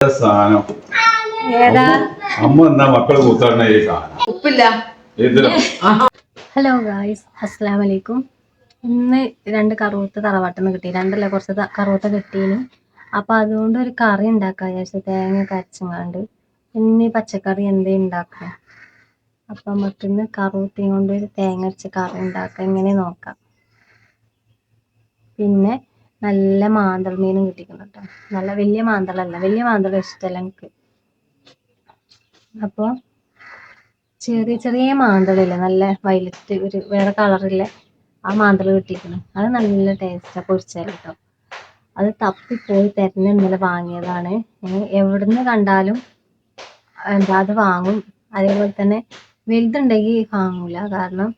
സാധനം. ഏതാ? അമ്മ എന്നാ മക്കൾ കൂത്താടുന്ന ഈ സാധനം? ഉപ്പില്ല. ഹലോ ഗായ്സ് അസ്സാം വലൈക്കും ഇന്ന് രണ്ട് കറുവത്ത് തറവാട്ടിൽ കിട്ടി. രണ്ടല്ല കുറച്ച് കറുവത്ത കിട്ടീന്. അപ്പൊ അതുകൊണ്ട് ഒരു കറി ഉണ്ടാക്കാം വിചാരിച്ചു തേങ്ങ കരച്ചങ്ങാണ്ട്. ഇന്ന് ഈ പച്ചക്കറി എന്തേ ഉണ്ടാക്കാം അപ്പൊ നമുക്ക് ഇന്ന് കൊണ്ട് ഒരു തേങ്ങ അരച്ച കറി ഉണ്ടാക്കാം എങ്ങനെ നോക്കാം. പിന്നെ നല്ല മാന്തൾ മീനും കിട്ടിക്കുന്നു കേട്ടോ നല്ല വലിയ മാന്തളല്ല. വലിയ മാന്തൾ ഇഷ്ടമല്ല എനിക്ക്. അപ്പോൾ ചെറിയ ചെറിയ മാന്തളില്ലേ? നല്ല വയലറ്റ് ഒരു വേറെ കളറില്ല? ആ മാന്തൾ കിട്ടിയിരിക്കുന്നു അത് നല്ല ടേസ്റ്റാണ് പൊരിച്ചാൽ കേട്ടോ അത് തപ്പിപ്പോയി തരുന്ന ഇന്നലെ വാങ്ങിയതാണ്. എവിടുന്ന് കണ്ടാലും എന്താ അത് വാങ്ങും. അതേപോലെ തന്നെ വലുതുണ്ടെങ്കിൽ വാങ്ങൂല. കാരണം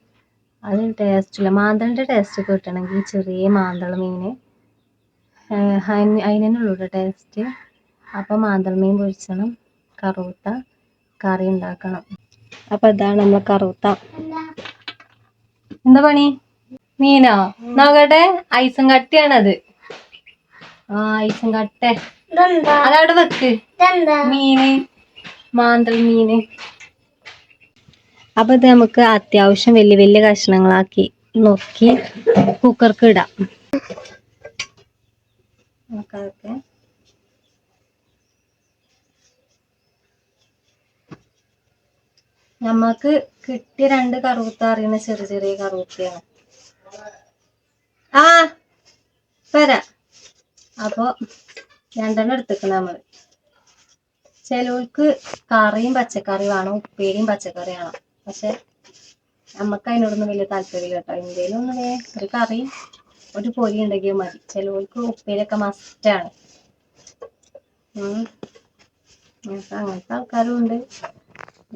അത് ടേസ്റ്റില്ല മാന്തളിന്റെ ടേസ്റ്റ് കിട്ടണമെങ്കിൽ ചെറിയ മാന്തള മീൻ അതിനുള്ളൂ ടേസ്റ്റ് അപ്പം മാന്തളമീൻ പൊരിച്ചണം കറുത്ത കറി ഉണ്ടാക്കണം. അപ്പൊ ഇതാണ് നമ്മൾ കറുത്ത. എന്താ പണി? മീനോ? നോക്കട്ടെ ഐസും കട്ടിയാണത്. ആ ഐസും കട്ടെ. അതവിടെ വെക്ക്. മീന് മാന്തൾ മീന് അപ്പൊ ഇത് നമുക്ക് അത്യാവശ്യം വലിയ വലിയ കഷ്ണങ്ങളാക്കി നോക്കി കുക്കർക്ക് ഇടാം. നമുക്കതൊക്കെ നമ്മക്ക് കിട്ടിയ രണ്ട് കറുത്ത അറിയുന്ന ചെറിയ ചെറിയ കറുത്തയാണ്. ആ വരാ. അപ്പൊ രണ്ടെണ്ണം എടുത്തേക്കണം നമ്മൾ. ചിലവർക്ക് കറിയും പച്ചക്കറി വേണം ഉപ്പേരിയും പച്ചക്കറി വേണം. പക്ഷെ നമുക്ക് അതിനോടൊന്നും വലിയ താല്പര്യമില്ല കേട്ടോ. ഇന്ത്യയിലൊന്നും ഒരു കറി ഒരു പൊരി ഉണ്ടെങ്കിൽ മതി. ചിലവർക്ക് ഉപ്പേരിയൊക്കെ മസ്റ്റാണ് അങ്ങനത്തെ ആൾക്കാരും ഉണ്ട്.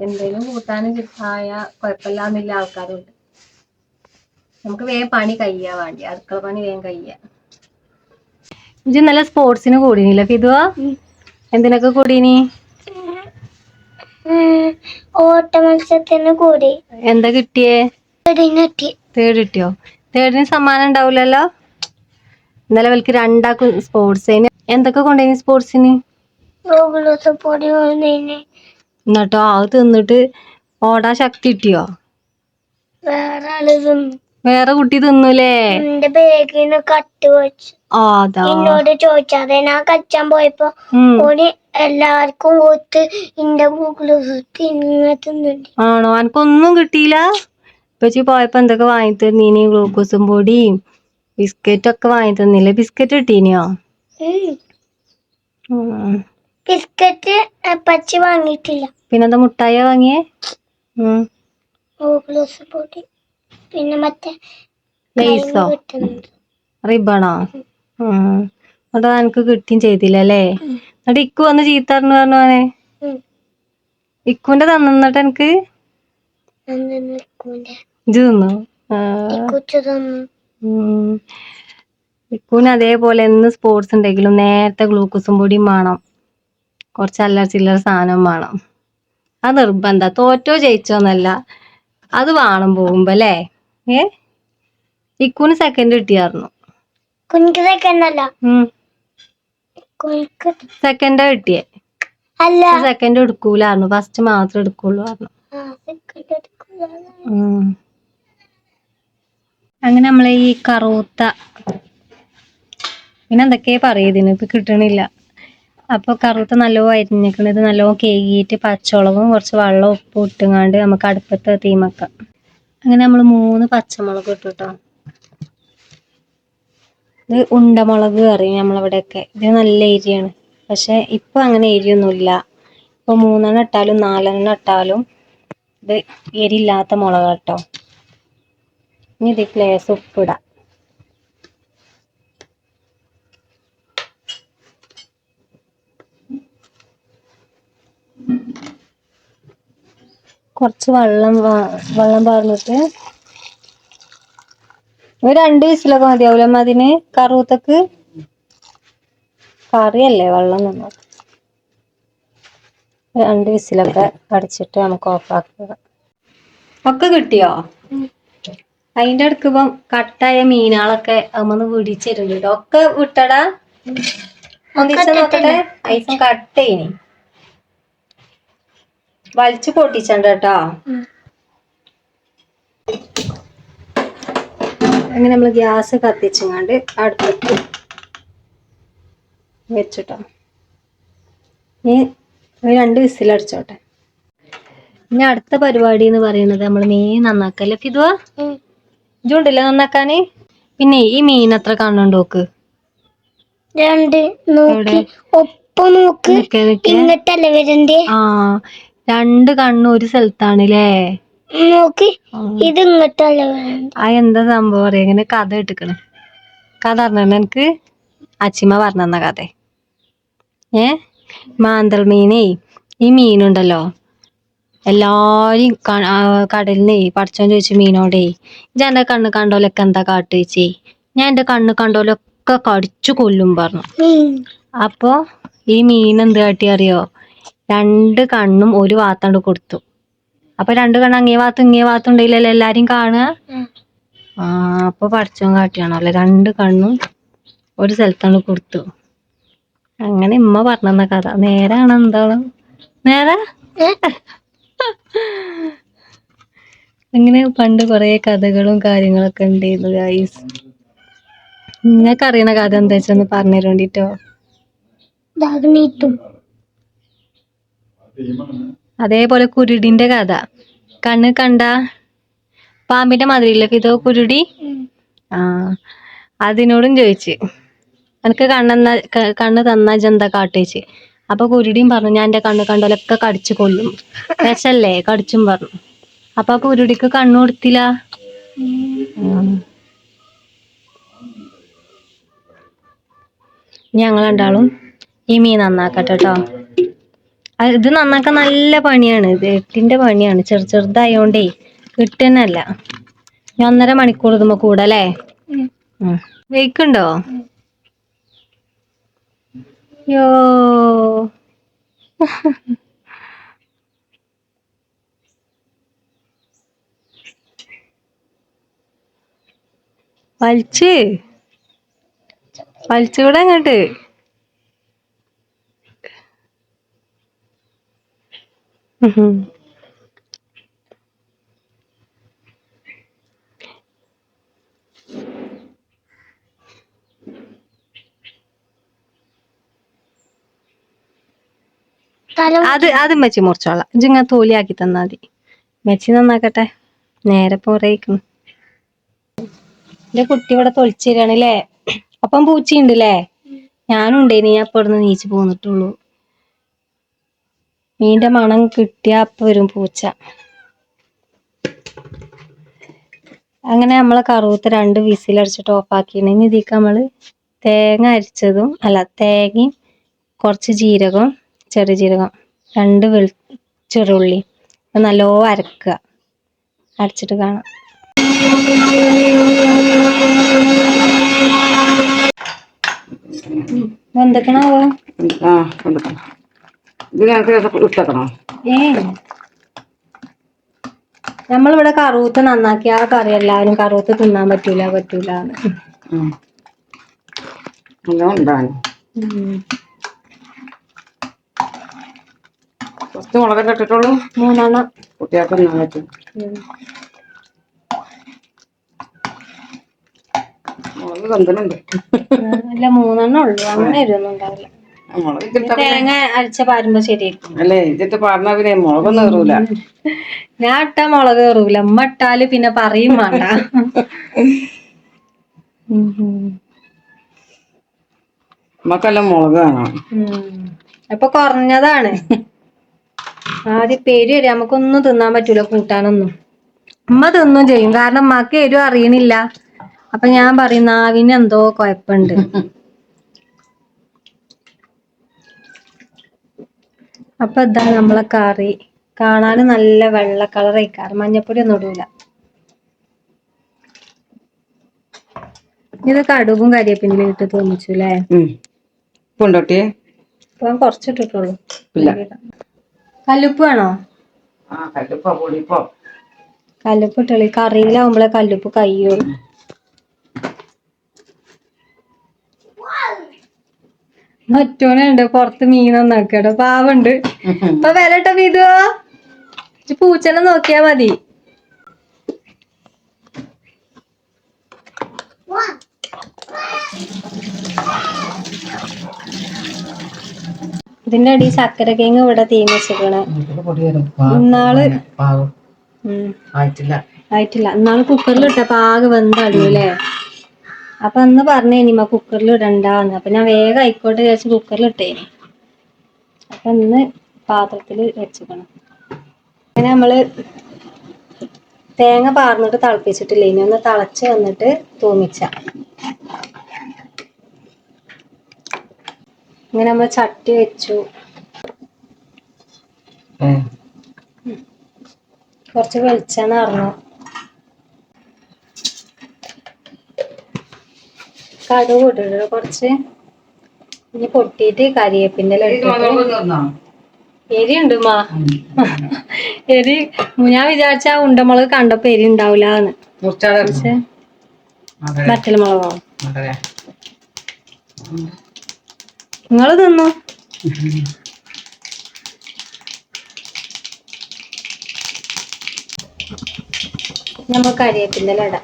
എന്തേലും കൂട്ടാനും ആയ കുഴപ്പമില്ലാന്നില്ല ആൾക്കാരുണ്ട് നമുക്ക് വേഗം പണി കഴിയാ വേണ്ടി. അടുക്കള പണി വേഗം കഴിയാ. ഇജ്ജ് നല്ല സ്പോർട്സിന് കൂടിനില്ല ഫിദുവ? എന്തിനൊക്കെ കൂടീനി? ഓട്ട മത്സരത്തിന് കൂടി. എന്താ കിട്ടിയേ? തേർഡ് കിട്ടിയോ? തേർഡിന് സമ്മാനം ഉണ്ടാവില്ലല്ലോ? ഇന്നലെ വലിക്ക് രണ്ടാക്കും സ്പോർട്സിന് എന്തൊക്കെ കൊണ്ടുപോയി സ്പോർട്സിന് എന്നിട്ടോ അത് തിന്നിട്ട് ഓടാ ശക്തി കിട്ടിയോ? വേറെ കുട്ടി തിന്നൂലേ? എന്റെ ബാഗിന്ന് കട്ട് വെച്ചു എന്നോട് ചോദിച്ചാതെ ഞാൻ കച്ചാൻ പോയപ്പോ. ഓന് എല്ലാവർക്കും കൊടുത്ത് ഇന്റെ ഗൂഗിൾ ആണോ? അനക്കൊന്നും കിട്ടിയില്ല? ഇപ്പച്ചി പോയപ്പോ എന്തൊക്കെ വാങ്ങി തന്നീനി? ഗ്ലൂക്കോസും പൊടിയും ബിസ്ക്കറ്റ് ഒക്കെ വാങ്ങി തന്നില്ലേ? ബിസ്ക്കറ്റ് കിട്ടീനിയോ? ബിസ്ക്കറ്റ് പച്ച വാങ്ങിയിട്ടില്ല. പിന്നെന്താ മുട്ടായ വാങ്ങിയേ? ഗ്ലൂക്കോസ് പൊടി. പിന്നെ മറ്റേ ലേസോ? റിബണോ? എന്നിട്ട് എനിക്ക് കിട്ടിയും ചെയ്തില്ല അല്ലേ? എന്നിട്ട് ഇക്കു വന്ന് ചീത്ത പറഞ്ഞു അവനെ ഉം. ഇക്കുന്റെ തന്നിട്ട് എനിക്ക് ഇത് തിന്നു. ഇക്കുന് അതേപോലെ എന്ന് സ്പോർട്സ് ഉണ്ടെങ്കിലും നേരത്തെ ഗ്ലൂക്കോസും പൊടിയും വേണം. കുറച്ച് അല്ലറ ചില്ലറ സാധനം വേണം. അത് നിർബന്ധ. തോറ്റോ ജയിച്ചോന്നല്ല അത് വേണം പോകുമ്പോ അല്ലേ? ഏ? ഇക്കൂന് സെക്കൻഡ് കിട്ടിയായിരുന്നു സെക്കൻഡാ കിട്ടിയേ? സെക്കൻഡ് എടുക്കൂലായിരുന്നു ഫസ്റ്റ് മാത്രം എടുക്കുള്ളൂ പറഞ്ഞു അങ്ങനെ നമ്മളെ ഈ കറൂത്ത പിന്നെ എന്തൊക്കെയാ പറയതിന്? ഇപ്പൊ കിട്ടണില്ല. അപ്പൊ കറുത്ത നല്ലോ അരിഞ്ഞിക്കണത് നല്ലോ കേകിയിട്ട് പച്ചമുളകും കുറച്ച് വെള്ളം ഉപ്പും ഇട്ടുങ്ങാണ്ട് നമുക്ക് അടുപ്പത്ത് തീമക്കാം അങ്ങനെ നമ്മൾ മൂന്ന് പച്ചമുളക് ഇട്ടു കേട്ടോ ഇത് ഉണ്ടമുളക് അറിയും നമ്മളവിടെയൊക്കെ. ഇത് നല്ല എരിയാണ്. പക്ഷെ ഇപ്പൊ അങ്ങനെ എരിയൊന്നുമില്ല. ഇപ്പൊ മൂന്നെണ്ണം ഇട്ടാലും നാലെണ്ണം ഇട്ടാലും ഇത് എരില്ലാത്ത മുളക് കേട്ടോ. ഇനി ഇത് ഗ്ലേസ് ഉപ്പിടാം കുറച്ച് വെള്ളം വെള്ളം പാർന്നിട്ട് ഒരു രണ്ട് വിസിലൊക്കെ മതിയാവില്ല അതിന് കറുത്തക്ക് കറിയല്ലേ വെള്ളം നമ്മൾ രണ്ട് വിസിലൊക്കെ അടിച്ചിട്ട് നമുക്ക് ഓഫ് ആക്കുക. ഒക്കെ കിട്ടിയോ? അതിന്റെ അടുക്ക് ഇപ്പം കട്ടായ മീനുകളൊക്കെ അമ്മന്ന് പിടിച്ചിട്ടുണ്ട്. ഒക്കെ വിട്ടടാ? ഒന്നിച്ച് നോക്കട്ടെ. ഐസം കട്ട് ചെയ്യണി വലിച്ചു പൊട്ടിച്ചണ്ട കേട്ടോ. അങ്ങനെ നമ്മൾ ഗ്യാസ് കത്തിച്ചങ്ങാണ്ട് അടുപ്പത്ത് വെച്ചിട്ടോ. ഇനി ഒരു രണ്ട് വിസിൽ അടിച്ചോട്ടെ. ഇനി അടുത്ത പരിപാടി എന്ന് പറയുന്നത് നമ്മൾ മീൻ നന്നാക്കല്ലേ ഫിദുവ ഇജുണ്ടല്ലേ നന്നാക്കാന്? പിന്നെ ഈ മീൻ അത്ര കാണുന്നുണ്ട് നോക്ക് രണ്ട്. നോക്കി. ഒപ്പം നോക്ക്. ഇങ്ങോട്ടല്ലേ വരണ്ടേ? ആ രണ്ട് കണ്ണും ഒരു സ്ഥലത്താണ് ല്ലേ നോക്കി ഇത് ഇങ്ങോട്ടല്ലേ ആ എന്താ സംഭവം പറയാ ഇങ്ങനെ കഥ എടുക്കണ കഥ പറഞ്ഞ എനിക്ക് അച്ചിമ്മ പറഞ്ഞ കഥ. ഏ? മാന്തൽ മീനേ ഈ മീനുണ്ടല്ലോ. എല്ലാരും കടലിനെ പഠിച്ചോൻ ചോദിച്ചു മീനോടേ ഞാൻ എന്റെ കണ്ണ് കണ്ടോലൊക്കെ എന്താ കാട്ടു ഞാൻ എന്റെ കണ്ണ് കണ്ടോലൊക്കെ കടിച്ചു കൊല്ലും പറഞ്ഞു. അപ്പോ ഈ മീൻ എന്ത് കാട്ടി അറിയോ? രണ്ട് കണ്ണും ഒരു വാത്തണ്ട് കൊടുത്തു. അപ്പൊ രണ്ട് കണ്ണ് അങ്ങേ വാത്തും ഇങ്ങേ വാത്തും ഉണ്ടെങ്കിലല്ലേ എല്ലാരും കാണുക. ആ അപ്പൊ പഠിച്ചോൻ കാട്ടിയാണല്ലോ രണ്ട് കണ്ണും ഒരു സ്ഥലത്താണ് കൊടുത്തു. അങ്ങനെ ഇമ്മ പറഞ്ഞ കഥ. നേരാണ് എന്താണ് നേരാ? അങ്ങനെ പണ്ട് കൊറേ കഥകളും കാര്യങ്ങളൊക്കെ ഉണ്ടായിരുന്നു ഗൈസ് നിങ്ങൾക്ക് അറിയണ കഥ എന്താ വെച്ചൊന്ന് പറഞ്ഞു തരണ്ടിട്ടോ അതേപോലെ കുരുടിന്റെ കഥ. കണ്ണ് കണ്ട പാമ്പിന്റെ മാതിരിയില്ലേ ഇതോ കുരുടി? ആ അതിനോടും ചോദിച്ച് എനിക്ക് കണ്ണെന്ന കണ്ണ് തന്നാ ജന്ത കാട്ടേച്ചി? അപ്പൊ കുരുടിയും പറഞ്ഞു ഞാൻ എന്റെ കണ്ണ് കണ്ടോലൊക്കെ കടിച്ചു കൊല്ലും. വിശല്ലേ കടിച്ചും പറഞ്ഞു. അപ്പൊ കുരുടിക്ക് കണ്ണു കൊടുത്തില്ല. ഞങ്ങൾ രണ്ടാളും ഈ മീൻ നന്നാക്കട്ടെ കേട്ടോ. ഇത് നന്നാക്കാൻ നല്ല പണിയാണ്. ഇത് എട്ടിന്റെ പണിയാണ്. ചെറു ചെറുതായോണ്ടേ കിട്ടുന്നല്ല ഞാൻ ഒന്നര മണിക്കൂർ ഇതുമ്പോ കൂടല്ലേ വെയ്ക്കുണ്ടോ? യോ വലിച്ച് വലിച്ചുകൂടെ അങ്ങോട്ട്. ഉഹും. അത് അത് മെച്ചി മുറിച്ചോളാം. ഇജിങ്ങ തോലിയാക്കി തന്നാ മതി. മെച്ചി നന്നാക്കട്ടെ. നേരെ പോറേക്കും എന്റെ കുട്ടി ഇവിടെ തൊളിച്ചിരാണല്ലേ അപ്പം പൂച്ചയുണ്ട് ല്ലേ ഞാനും ഉണ്ടേനി. ഞാൻ ഇപ്പൊ ഇവിടുന്ന് നീച്ച് പോന്നിട്ടുള്ളൂ. മീന്റെ മണം കിട്ടിയാ അപ്പൊ വരും പൂച്ച. അങ്ങനെ നമ്മളെ കറുവത്ത് രണ്ട് വിസിലടിച്ചിട്ട് ഓഫാക്കിയാണ് ഇനി ഇതിക്ക് നമ്മൾ തേങ്ങ അരിച്ചതും അല്ല തേങ്ങയും കുറച്ച് ജീരകം ചെറിയ ജീരകം. രണ്ട് വെളു ചെറുള്ളി നല്ലോ അരക്കുക. അരച്ചിട്ട് കാണാം. നമ്മളിവിടെ കറുവത്ത് നന്നാക്കി. ആ കറി എല്ലാവരും കറുവത്ത് തിന്നാൻ പറ്റൂല പറ്റൂല നല്ലോണം ഉണ്ടാകും കുറച്ച് മുളകൊക്കെ ഇട്ടിട്ടുള്ളൂ. മൂന്നെണ്ണം കുട്ടികൾക്ക് തിന്നാൻ പറ്റും. മുളക് കന്തനുണ്ട് അല്ല മൂന്നെണ്ണം ഉള്ളു. അങ്ങനെ ഇരുന്നും ഉണ്ടാവില്ല. തേങ്ങ അരച്ച പാരുമ്പോ ശരിയായിരിക്കും. അല്ലേ ഇതിട്ട് പറഞ്ഞാ പിന്നെ മുളകൊന്നും കയറൂല ഞാൻ ഇട്ട മുളക് കയറൂല അമ്മ ഇട്ടാൽ പിന്നെ പറയും വേണ്ട. നമുക്കെല്ലാം മുളക് കാണാം അപ്പൊ കുറഞ്ഞതാണ്. ആദ്യം പേര് വരെ നമുക്കൊന്നും തിന്നാൻ പറ്റൂല കൂട്ടാനൊന്നും. ഉമ്മ തിന്നും ചെയ്യും. കാരണം ഉമ്മക്ക് എരും അറിയണില്ല. അപ്പൊ ഞാൻ പറയും നാവിന് എന്തോ കുഴപ്പമുണ്ട് അപ്പൊ ഇതാ നമ്മളെ കറി. കാണാൻ നല്ല വെള്ള കളർ ആയിക്കാറ്. മഞ്ഞപ്പൊടി ഒന്നും ഇടൂല. ഇത് കടുകും കരിയേപ്പിന്റെ ഇട്ട് തോന്നിച്ചു അല്ലേ ഇപ്പൊ ഞാൻ കുറച്ചിട്ടിട്ടുള്ളൂ. ഇല്ല. കല്ലുപ്പ് വേണോ? ആ കല്ലുപ്പോ പൊടിപ്പോ. കല്ലുപ്പ് ഇട്ടുള്ളി കറിയിലാവുമ്പോളെ കല്ലുപ്പ് കയ്യുള്ളൂ. മറ്റോനുണ്ട് പുറത്ത് മീൻ നന്നാക്കട്ടോ പാവുണ്ട്. ഇപ്പൊ വിലട്ടോ വിധു? പൂച്ചനെ നോക്കിയാ മതി. ഇതിന്റെ അടി ശക്കര കേങ്ങ് ഇവിടെ തീ വെച്ചേക്കണ്. ഇന്നാൾ ആയിട്ടില്ല. ഇന്നാൾ കുക്കറിൽ ഇട്ടപ്പോ ആകെ അടിയല്ലേ അപ്പൊ അന്ന് പറഞ്ഞേ ഇനിമ കുക്കറിൽ ഇടണ്ടാന്ന് അപ്പൊ ഞാൻ വേഗം ആയിക്കോട്ടെ വിചാരിച്ച് കുക്കറിൽ ഇട്ടേനി അപ്പൊ ഇന്ന് പാത്രത്തിൽ വെച്ചേക്കണം. അങ്ങനെ നമ്മൾ തേങ്ങ പാർന്നിട്ട് തിളപ്പിച്ചിട്ടില്ല? ഇനി ഒന്ന് തിളച്ച് വന്നിട്ട് തൂമിച്ച. ഇങ്ങനെ നമ്മൾ ചട്ടി വെച്ചു. കുറച്ച് വെളിച്ചെണ്ണ അറിഞ്ഞു കടുക് ഇട്ടിട്ടു കുറച്ച് ഇനി പൊട്ടിയിട്ട് കരിയേപ്പിന്റെ ഇട്ടിട്ട് എരിയുണ്ട് മാ എരി ഞാൻ വിചാരിച്ച ഉണ്ടമുളക് കണ്ടപ്പോ എരി ഉണ്ടാവില്ലാന്ന് മറ്റൽ മുളകോ നിങ്ങൾ തിന്നു. നമുക്ക് അരിയത്തിന്റെ ലട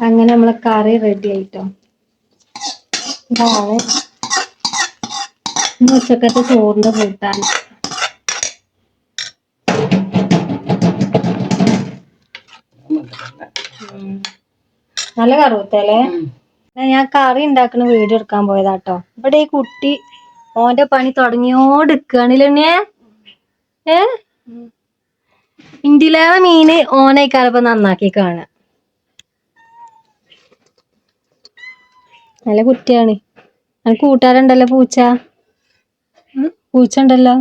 അങ്ങനെ നമ്മളെ കറി റെഡി ആയിട്ടോ. ഇതാണ് ഇന്ന് ഉച്ചക്കത്തെ ചോറിന്റെ കൂട്ടാൻ നല്ല കറുത്തല്ലേ ഞാൻ കറി ഉണ്ടാക്കുന്ന വീഡിയോ എടുക്കാൻ പോയതാട്ടോ. ഇവിടെ ഈ കുട്ടി ഓന്റെ പണി തുടങ്ങിയോടുക്കാണില്ലേ ഏ? ഇന്ത്യയിലേറെ മീന് ഓനേക്കാരപ്പോ നന്നാക്കി കാണ നല്ല കുട്ടിയാണ്. അത് കൂട്ടുകാരുണ്ടല്ലോ പൂച്ച? പൂച്ച ഉണ്ടല്ലോ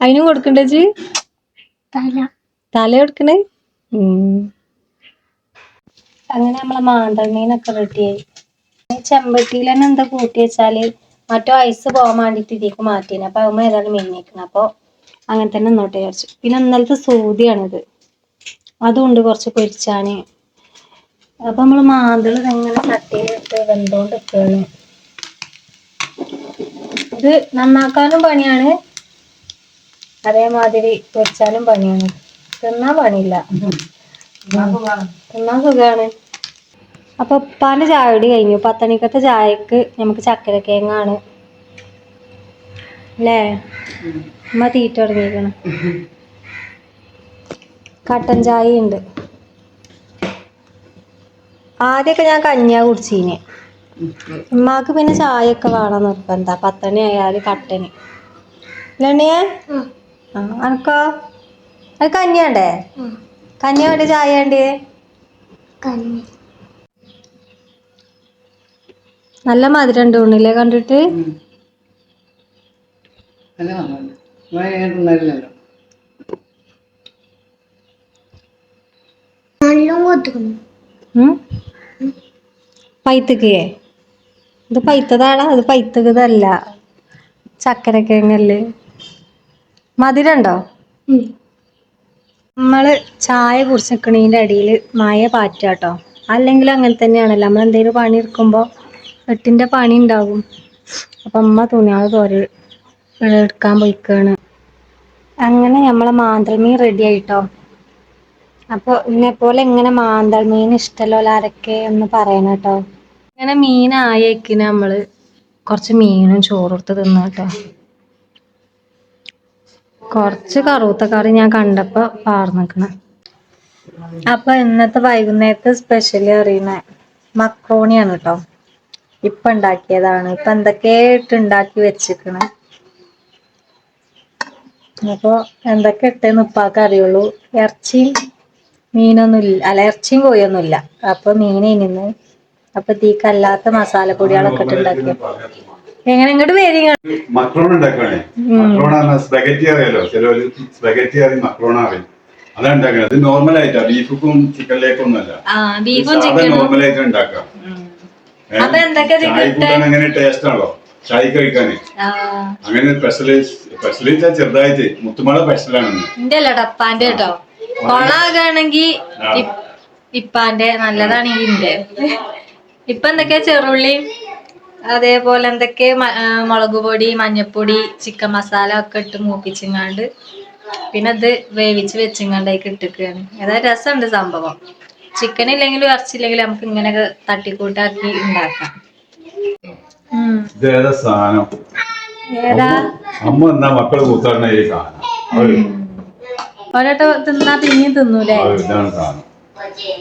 അതിനും കൊടുക്കണ്ടേ ജി തല. കൊടുക്കണേ? അങ്ങനെ നമ്മളെ മാന്തമീനൊക്കെ റെഡിയായി ചെമ്പട്ടിയിൽ തന്നെ എന്താ കൂട്ടി വെച്ചാൽ മറ്റോ ഐസ് പോകാൻ വേണ്ടിട്ട് ഇതിലേക്ക് മാറ്റിയാണ് അപ്പൊ അമ്മ ഏതാണ് മീനിക്കണം അപ്പൊ അങ്ങനെ തന്നെ നോട്ടേ വിചാരിച്ചു. പിന്നെ ഇന്നലത്തെ സൂതിയാണിത്. അതുകൊണ്ട് കുറച്ച് പൊരിച്ചാന്. അപ്പൊ നമ്മൾ മാന്തൾ ഇങ്ങനെ ചട്ടിയിലിട്ട് വെന്തോണ്ട് നിൽക്കുകയാണ് ഇത് നന്നാക്കാനും പണിയാണ്. അതേമാതിരി വെച്ചാലും പണിയാണ്. തിന്നാൻ പണിയില്ല. തിന്നാൻ സുഖാണ്. അപ്പൊ ഉപ്പാന്റെ ചായയോടി കഴിഞ്ഞു. പത്തണിക്കത്തെ ചായക്ക് നമുക്ക് ചക്കര കേങ്ങാണ് അല്ലേ? അമ്മ തീറ്റ തുടങ്ങിയിരിക്കണം. കട്ടൻ ചായ ഉണ്ട് ആദ്യമൊക്കെ ഞാൻ കഞ്ഞിയാ കുടിച്ചീന്. ഉമ്മാക്ക് പിന്നെ ചായ ഒക്കെ വേണം നിർബന്ധ. പത്തണി ആയാൽ കട്ടന്. ഇല്ലണ്ണിയെ അനക്കോ? അത് കഞ്ഞിയാണ്ടേ കഞ്ഞി വേണ്ടി? ചായ വേണ്ടേ? നല്ല മധുരം ഉണ്ട് ഉണ്ണില്ലേ കണ്ടിട്ട് നല്ല കൊത്തുക്കുന്നു? പൈത്തക്കേ. ഇത് പൈത്തതാണ് അത് പൈത്തകതല്ല ചക്കരക്കിഴങ്ങല്ലേ. മധുരണ്ടോ? നമ്മൾ ചായ കുറിച്ചെക്കണീന്റെ അടിയിൽ മഴ പാറ്റാട്ടോ. അല്ലെങ്കിൽ അങ്ങനെ തന്നെയാണല്ലോ. നമ്മൾ എന്തെങ്കിലും പണി എടുക്കുമ്പോൾ എട്ടിന്റെ പണി ഉണ്ടാവും. അപ്പം അമ്മ തുണിയാൾ തോര എടുക്കാൻ പോയിക്കാണ്. അങ്ങനെ നമ്മളെ മാന്തൽ മീൻ റെഡി ആയിട്ടോ. അപ്പൊ ഇതിനെ പോലെ ഇങ്ങനെ മാന്തൽ മീൻ ഇഷ്ടമല്ലോ ആരൊക്കെ ഒന്ന് പറയണം കേട്ടോ. ഇങ്ങനെ മീനായേക്കിന് നമ്മൾ കുറച്ച് മീനും ചോറെടുത്ത് തിന്നു കേട്ടോ. കുറച്ച് കറുത്ത കറി ഞാൻ കണ്ടപ്പോ പാർന്നിക്കണ. അപ്പൊ ഇന്നത്തെ വൈകുന്നേരത്തെ സ്പെഷ്യൽ അറിയുന്ന മക്രോണിയാണ് കേട്ടോ. ഇപ്പൊ ഉണ്ടാക്കിയതാണ്. ഇപ്പൊ എന്തൊക്കെയായിട്ട് ഉണ്ടാക്കി വെച്ചിക്കണ? അപ്പൊ എന്തൊക്കെ ഇട്ടെന്ന് ഉപ്പാക്ക് അറിയുള്ളൂ. ഇറച്ചിയും മീനൊന്നും ഇല്ല അല്ല ഇറച്ചിയും കോഴിയൊന്നും ഇല്ല അപ്പൊ നിന്ന് അപ്പൊ തീക്കല്ലാത്ത മസാലപ്പൊടികളൊക്കെ ഇട്ട് ഉണ്ടാക്കി എങ്ങനെ ഇങ്ങോട്ട് വരി മക്രോൺ ഉണ്ടാക്കണേ മക്രോൺ സ്പെഗറ്റി അറിയാലോ? ചിലവര് സ്പെഗറ്റി അറിയും മക്രോണ അറിയും. അതാണ് ഉണ്ടാക്കുന്നത് ഇത് നോർമൽ ആയിട്ടാ. ബീഫുക്കും ചിക്കനിലേക്കും ഒന്നല്ല ബീഫും നോർമൽ ആയിട്ട് ഉണ്ടാക്കാം. അങ്ങനെ ടേസ്റ്റ് ആണല്ലോ ചായ കഴിക്കാനേ. അങ്ങനെ സ്പെഷ്യലി സ്പെഷ്യലി ചെറുതായിട്ട്. മുത്തുമല സ്പെഷ്യലാണ് എന്റെ അല്ല ടപ്പാന്റെ കേട്ടോ കൊളാകാണെങ്കി ഇപ്- ഇപ്പാന്റെ നല്ലതാണെങ്കി ഇന്റെ ഇപ്പൊ എന്തൊക്കെയാ ചെറുള്ളി? അതേപോലെ എന്തൊക്കെ മുളക് പൊടി മഞ്ഞപ്പൊടി ചിക്കൻ മസാല ഒക്കെ ഇട്ട് മൂപ്പിച്ചിങ്ങാണ്ട് പിന്നെ അത് വേവിച്ച് വെച്ചിങ്ങാണ്ട് അതിൽ ഇട്ടിക്കുകയാണ് അതായത് രസമുണ്ട് സംഭവം. ചിക്കൻ ഇല്ലെങ്കിലും ഇറച്ചില്ലെങ്കിലും നമുക്ക് ഇങ്ങനെയൊക്കെ തട്ടിക്കൂട്ടാക്കി ഉണ്ടാക്കാം. ഏതാ സാധനം? അമ്മ എന്നാ മക്കൾ കൂത്താണ് ഈ സാധനം? ഒരട്ടോ തിന്നാ പിന്നെയും തിന്നൂലേ?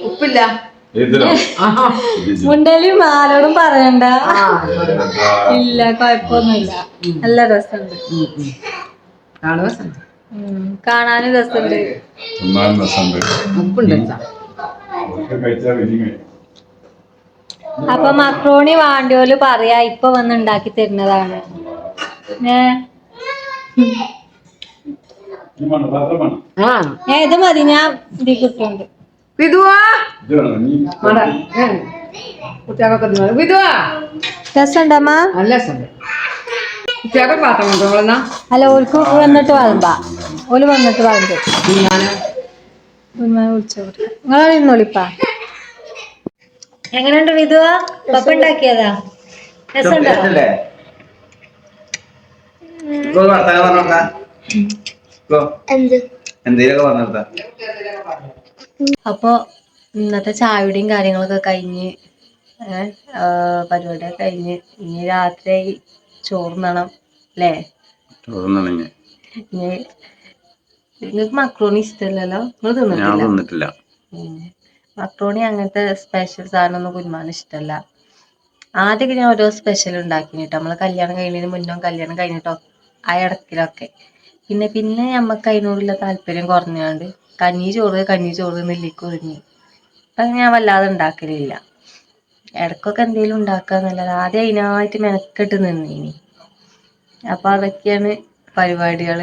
ഉപ്പില്ല. മുണ്ടലും ആരോടും പറയണ്ട. ഇല്ല കൊഴപ്പൊന്നുമില്ല. നല്ല രസമുണ്ട്. കാണാനും രസമുണ്ട്. അപ്പൊ മക്രോണി വാണ്ടിയോൽ പറയാ ഇപ്പൊ വന്ന് ഉണ്ടാക്കി തരുന്നതാണ്. ഏ ഈ മണ്ണ് പാത്രം വേണം ആ ഏ, ഇത് മതി ഞാൻ കൊണ്ടുപോകുന്ന അല്ല ഓൽക്ക് വന്നിട്ട് വളമ്പാ ഓൽ വന്നിട്ട് വളമ്പ് നിങ്ങൾ ഇരുന്നോളിപ്പാ എങ്ങനെയുണ്ട് വിധുവ? പപ്പ ഉണ്ടാക്കിയതാ? രസമുണ്ടോ? എന്തേലൊക്കെ പറഞ്ഞോട്ടാ അപ്പൊ ഇന്നത്തെ ചായയുടെയും കാര്യങ്ങളൊക്കെ കഴിഞ്ഞ് പരിപാടി പരിപാടിയൊക്കെ കഴിഞ്ഞ് ഇനി രാത്രി ചോറുന്നണം അല്ലേ ഇനി. നിങ്ങൾക്ക് മക്രോണി ഇഷ്ടമല്ലല്ലോ? നിങ്ങൾ തിന്നിട്ടില്ല. മക്രോണി അങ്ങനത്തെ സ്പെഷ്യൽ സാധനമൊന്നും കുരുമാന് ഇഷ്ടമല്ല. ആദ്യമൊക്കെ ഞാൻ ഓരോ സ്പെഷ്യൽ ഉണ്ടാക്കി കേട്ടോ നമ്മളെ കല്യാണം കഴിഞ്ഞതിന് മുന്നോ കല്യാണം കഴിഞ്ഞിട്ടോ? ആ ഇടക്കിലൊക്കെ. പിന്നെ പിന്നെ നമുക്ക് അതിനോടുള്ള താല്പര്യം കുറഞ്ഞാണ്ട് കഞ്ഞി ചോറ് കഞ്ഞി ചോറ് നെല്ലിക്ക് ഒതുങ്ങി അപ്പം ഞാൻ വല്ലാതെ ഉണ്ടാക്കലില്ല. ഇടക്കൊക്കെ എന്തെങ്കിലും ഉണ്ടാക്കാന്നല്ലാതെ ആദ്യം അതിനായിട്ട് മെനക്കെട്ട് നിന്നീനി. അപ്പൊ അതൊക്കെയാണ് പരിപാടികൾ.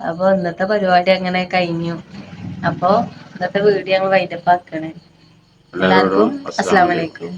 അപ്പൊ ഇന്നത്തെ പരിപാടി അങ്ങനെ കഴിഞ്ഞു. അപ്പൊ ഇന്നത്തെ വീഡിയോ ഞങ്ങൾ വൈൻഡപ്പ് ആക്കാണ്. എല്ലാവർക്കും അസ്സലാമലൈക്കും